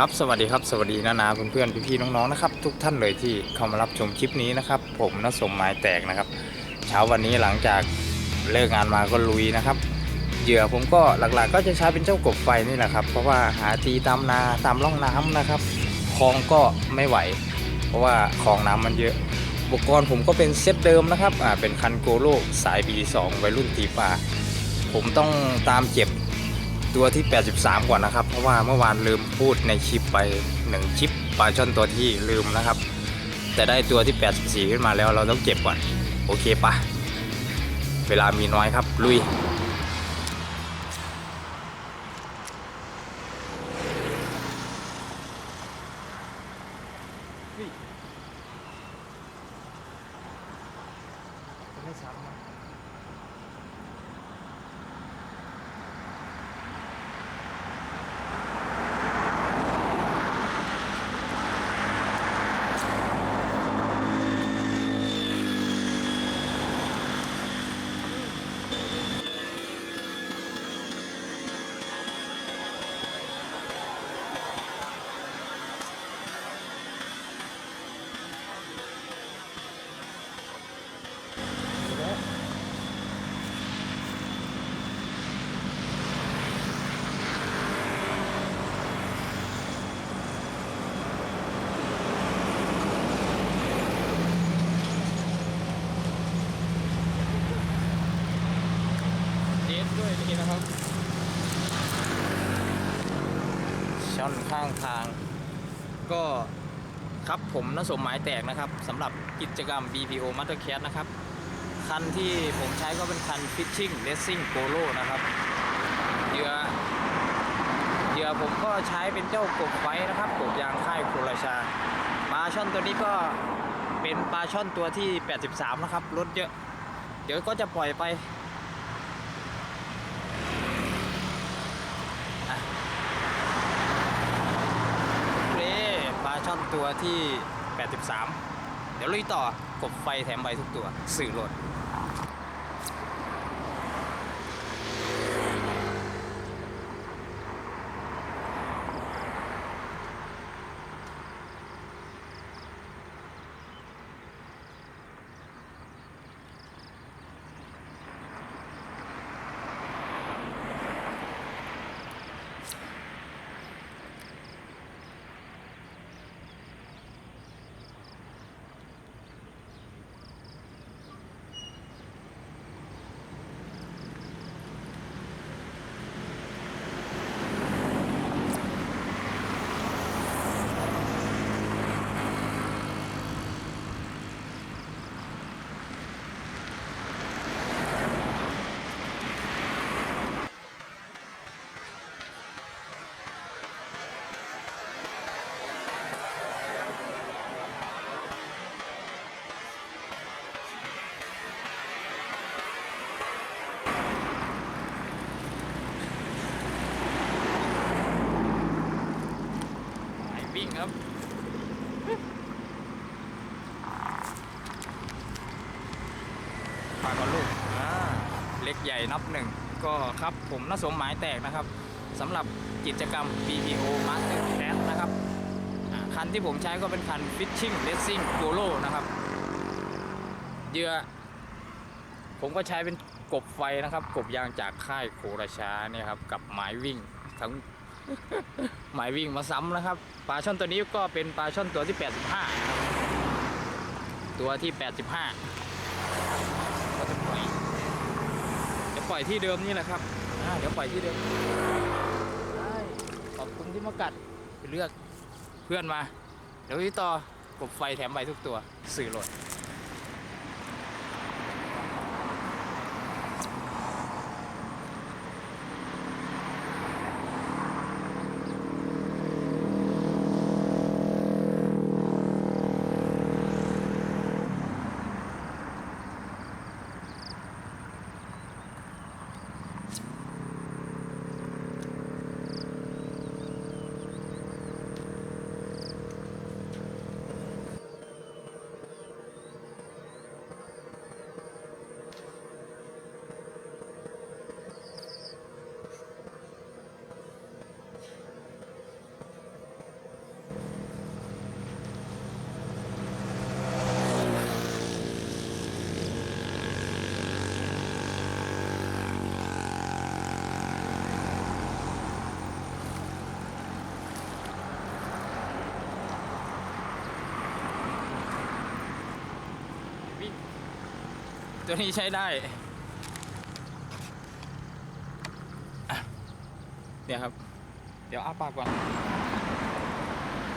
ครับสวัสดีครับสวัสดีนานาเพื่อนๆพี่ๆน้องๆนะครับ ทุกท่านเลยที่เข้ามารับชมคลิปนี้นะครับ ผมนสมหมายแตกนะครับ เช้าวันนี้หลังจากเลิกงานมาก็ลุยนะครับเหยื่อผมก็หลักๆ ก็จะใช้เป็นเจ้ากบไฟนี่แหละครับ เพราะว่าหาตีตามนาตามร่องน้ำนะครับคลองก็ไม่ไหว เพราะว่าคลองน้ำมันเยอะอุปกรณ์ผมก็เป็นเซตเดิมนะครับอ่าเป็นคันโกโลสาย B2 วัยรุ่นตีปลาผมต้องตามเจ็บ ตัวที่ 83 ก่อนนะครับ เพราะว่าเมื่อวานลืมพูดในคลิปไป1คลิปปลาช่อนตัวที่ลืมนะครับ แต่ได้ตัวที่ 84 ขึ้นมาแล้วเราต้องเก็บก่อน โอเคปะเวลามีน้อยครับลุย ไม่ซ้ำนะเดฟด้วยนี่นะครับ ช่อนข้างทาง ก็ครับ ผมนสมหมายแตกนะครับสำหรับกิจกรรม BPO Master Cat นะครับ คันที่ผมใช้ก็เป็นคัน Fishing Racing Polo นะครับเหยื่อเหยื่อผมก็ใช้เป็นเจ้ากบไฟนะครับกบยางค่ายโคราชาปลาช่อนตัวนี้ก็เป็นปลาช่อนตัวที่ 83 นะครับรถเยอะ เดี๋ยวก็จะปล่อยไป เล่ปลาช่อนตัวที่ 83 เดี๋ยวลุยต่อกบไฟแถมใบทุกตัว สื่อโหลด ไปวิ่งครับ ปลาก็ลูกอ่าเล็กใหญ่นับหนึ่ง ก็ครับ ผมนสมหมายแตกนะครับสำหรับกิจกรรม BPO Master Cat นะครับคันที่ผมใช้ก็เป็นคัน Fishing Racing Polo นะครับเหยื่อผมก็ใช้เป็นกบไฟนะครับ กบยางจากค่ายโคราชาเนี่ยครับกับหมายวิ่งทั้งหมายวิ่งมาซ้ำนะครับปลาช่อนตัวนี้ก็เป็นปลาช่อนตัวที่ 85นะครับตัวที่ 85ก็จะปล่อยจะปล่อยที่เดิมนี่แหละครับ อ่าเดี๋ยวปล่อยที่เดิมใช่ขอบคุณที่มากัดไปเลือกเพื่อนมา เดี๋ยวที่ต่อกบไฟแถมใบทุกตัว สื่อโหลด ตัวนี้ใช้ได้เดี๋ยวครับ เดี๋ยวอ้าปากก่อน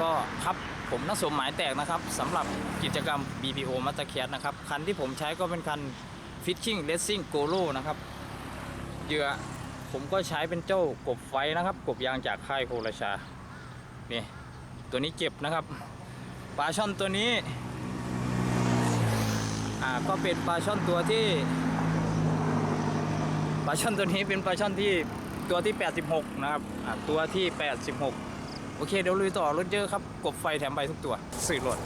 ก็ครับผมนักสมหมายแตกนะครับสำหรับกิจกรรม BPO m a s t e r c a t นะครับ คันที่ผมใช้ก็เป็นคัน Fishing Racing g o l o นะครับเหยื่อผมก็ใช้เป็นเจ้ากบไฟนะครับ กบยางจากค่ายโคราชา นี่ ตัวนี้เจ็บนะครับปลาช่อนตัวนี้ อ่าก็เป็นปลาช่อนตัวที่ปลาช่อนตัวนี้เป็นปลาช่อนที่ตัวที่ 86 นะครับอ่าตัวที่ 86 โอเคเดี๋ยวลุยต่อรถเยอะครับกบไฟแถมใบทุกตัวสื่อรถ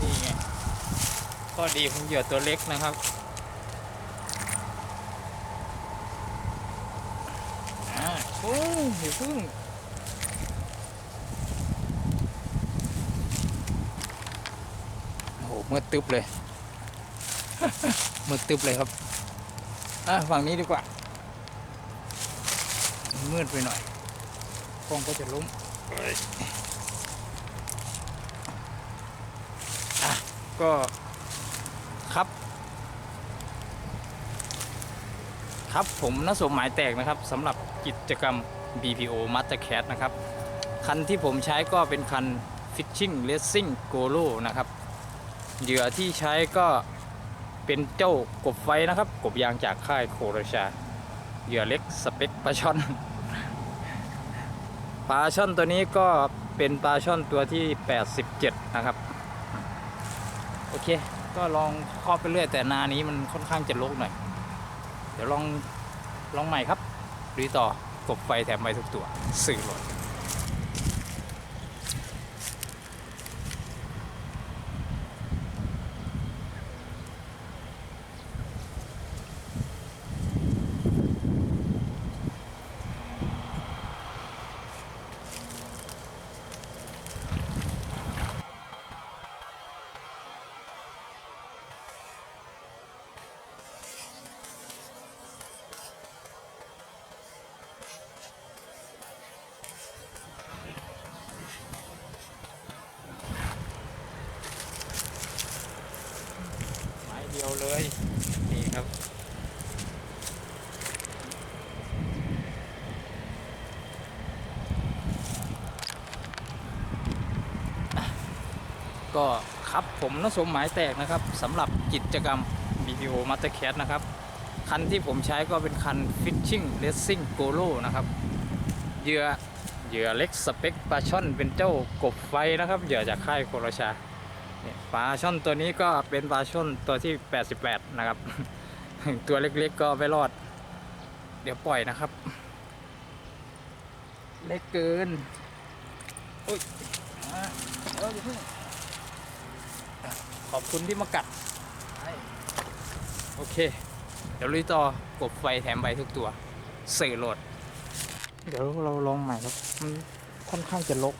นี่ไง ข้อดีของเหยื่อตัวเล็กนะครับอ่าโอ้ยอย่าพึ่งโอ้โหมืดตึ๊บเลยมืดตึ๊บเลยครับอะฝั่งนี้ดีกว่า มืดไปหน่อยกล้องก็จะล้มเอ้ยก็ครับ ครับผมนสมหมายแตกนะครับสำหรับกิจกรรม BPO Mastercat นะครับ คันที่ผมใช้ก็เป็นคัน Fishing Racing g o l o นะครับ เหยื่อที่ใช้ก็เป็นเจ้ากบไฟนะครับ กบยางจากค่ายโคราชา เหยื่อเล็กสเปคปลาช่อน ปลาช่อนตัวนี้ก็เป็นปลาช่อนตัวที่ 87 นะครับ โอเค ก็ลองเคาะไปเรื่อยแต่นานี้มันค่อนข้างจะลกหน่อย ดี๋ยวลองลองใหม่ครับดีต่อกบไฟแถมใบทุกตัวสื่อหลดไม้ เดียวเลย นี่ครับ ก็ครับผมนสมหมายแตกนะครับสำหรับกิจกรรม BPO Mastercat นะครับ คันที่ผมใช้ก็เป็นคัน Fishing Racing g o l o นะครับเหยื่อเหยื่อเล็กสเปคปลาช่อนเป็นเจ้ากบไฟนะครับเหยื่อจากค่ายโคราชาเนี่ย ปลาช่อนตัวนี้ก็เป็นปลาช่อนตัวที่ 88 นะครับ ตัวเล็กๆก็ไม่รอด เดี๋ยวปล่อยนะครับ เล็กเกินอุ้ยขอบคุณที่มากัด โอเค เดี๋ยวลุยต่อกบไฟแถมใบทุกตัวเสื่อโหลด เดี๋ยวเราลองใหม่ครับมันค่อนข้างจะลก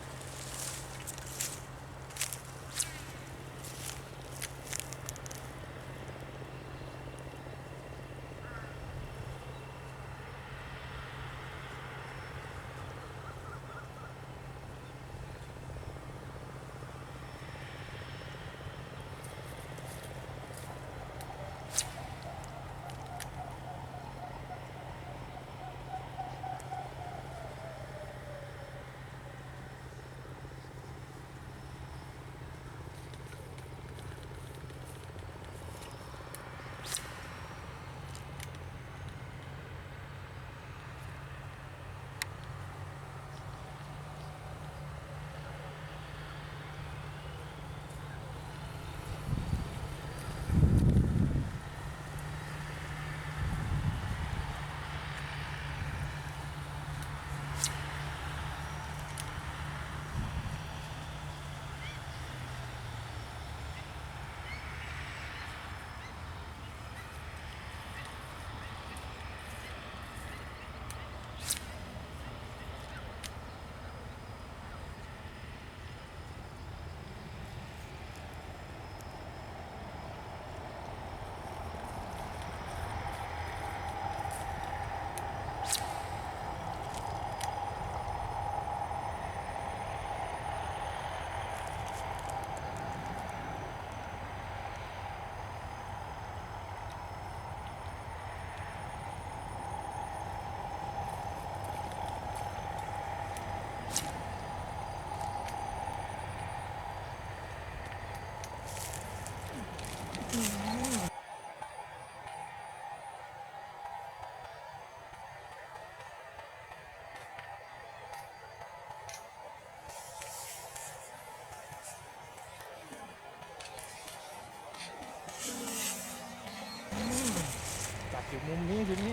อยู่มุมนี้ทีนี้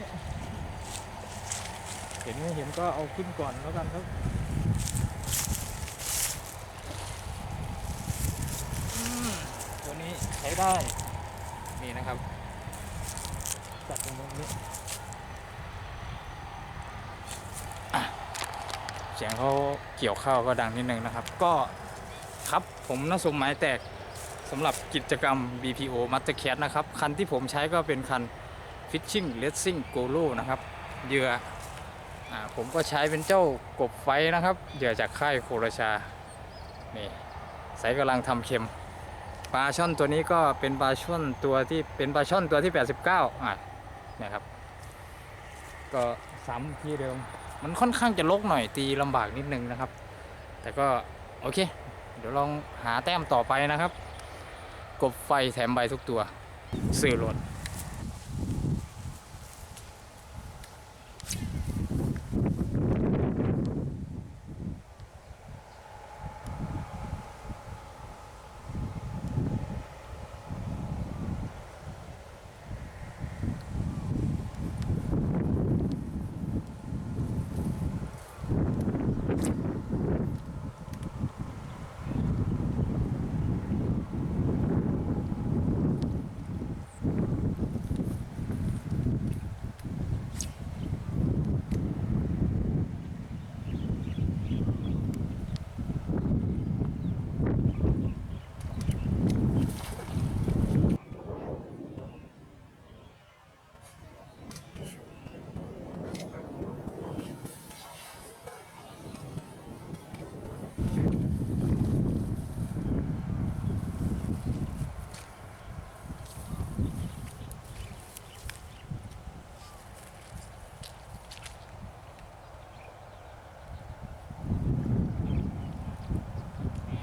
เห็นไม่เห็นก็เอาขึ้นก่อนแล้วกันครับอืมตัวนี้ใช้ได้ นี่นะครับจัดตรงนี้เสียงเขาเกี่ยวข้าวก็ดังนิดนึงนะครับ ก็ครับผมนสมหมายแตกสำหรับกิจกรรม BPO Master Cat นะครับ คันที่ผมใช้ก็เป็นคัน Fishing Racing g o l o นะครับ เหยื่ออผมก็ใช้เป็นเจ้ากบไฟนะครับ เหยื่อจากค่ายโคราชา นี่ใส่กำลังทำเค็ม ปลาช่อนตัวนี้ก็เป็นปลาช่อนตัวที่เป็นปลาช่อนตัวที่ 89อะนะครับ ก็ซ้ำที่เดิม มันค่อนข้างจะลกหน่อยตีลำบากนิดนึงนะครับ แต่ก็โอเค เดี๋ยวลองหาแต้มต่อไปนะครับ กบไฟแถมใบทุกตัว สื่อหลด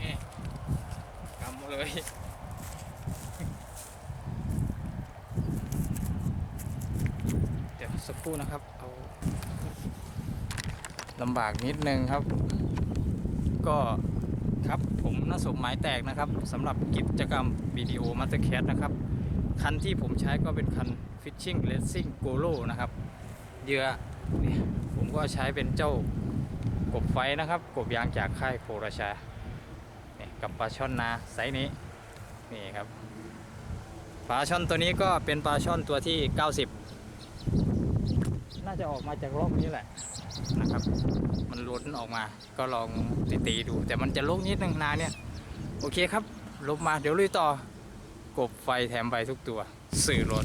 นี่กำ เลย เดี๋ยวสักครู่นะครับ เอาลำบากนิดนึงครับ ก็ครับผมน่าสมหมายแตกนะครับสำหรับกิจกรรมวิดีโอมาสเตอร์แคสนะครับ คันที่ผมใช้ก็เป็นคัน Fishing Racing g o l o นะครับเหยื่อนี่ผมก็ใช้เป็นเจ้ากบไฟนะครับ กบยางจากค่ายโคราชาเนี่ย กับปลาช่อนนาไซส์นี้นี่ครับปลาช่อนตัวนี้ก็เป็นปลาช่อนตัวที่ 90 น่าจะออกมาจากรองนี้แหละนะครับ มันล้นออกมาก็ลองตีๆดู แต่มันจะลกนิดนึงนาเนี่ย โอเคครับลบมาเดี๋ยวลุยต่อ กบไฟแถมใบทุกตัว สื่อรถ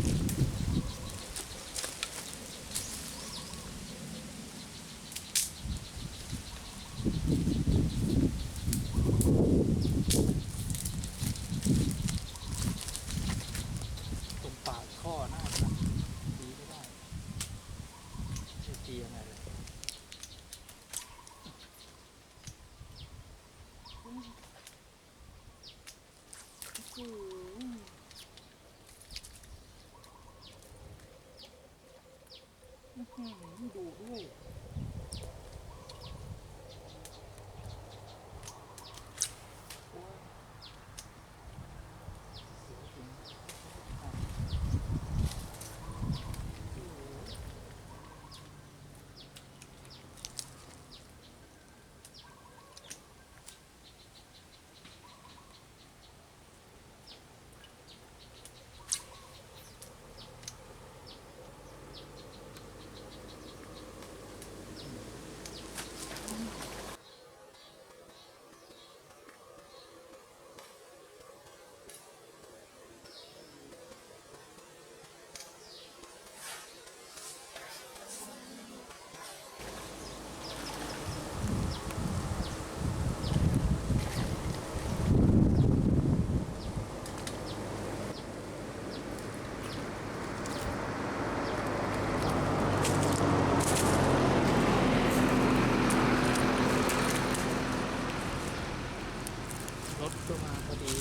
ถก็มาพอดี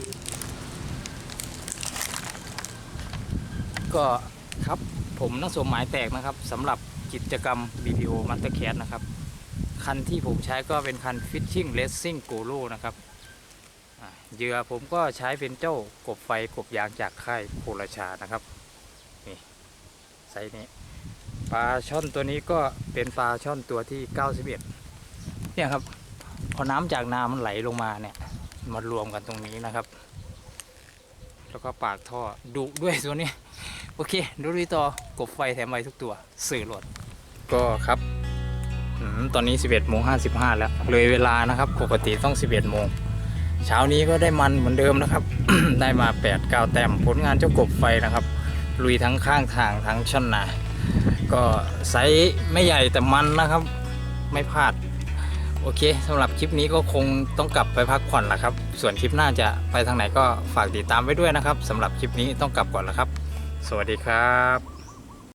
ก็ครับผมนักสมหมายแตกนะครับสำหรับกิจกรรม BPO Master Cat นะครับ คันที่ผมใช้ก็เป็นคัน Fishing Racing g o l o นะครับเหยื่อผมก็ใช้เป็นเจ้ากบไฟกบยางจากค่ายโคราชานะครับ นี่ไซส์นี้ปลาช่อนตัวนี้ก็เป็นปลาช่อนตัวที่ 91 เนี่ยครับ พอน้ำจากนามันไหลลงมาเนี่ย มารวมกันตรงนี้นะครับ แล้วก็ปากท่อดุด้วยตัวนี้ โอเคดูดีต่อกบไฟแถมไว้ทุกตัว สื่อหลดก็ครับตอนนี้ 11โมง55 แล้ว เลยเวลานะครับ ปกติต้อง 11โมงเช้านี้ก็ได้มันเหมือนเดิมนะครับ ได้มา 8 9 แต้มผลงานเจ้ากบไฟนะครับ ลุยทั้งข้างทางทั้งช่อนนา ก็ไซส์ไม่ใหญ่แต่มันนะครับ ไม่พลาด โอเคสำหรับคลิปนี้ก็คงต้องกลับไปพักผ่อนละครับ ส่วนคลิปหน้าจะไปทางไหนก็ฝากติดตามไว้ด้วยนะครับสำหรับคลิปนี้ต้องกลับก่อนละครับ สวัสดีครับ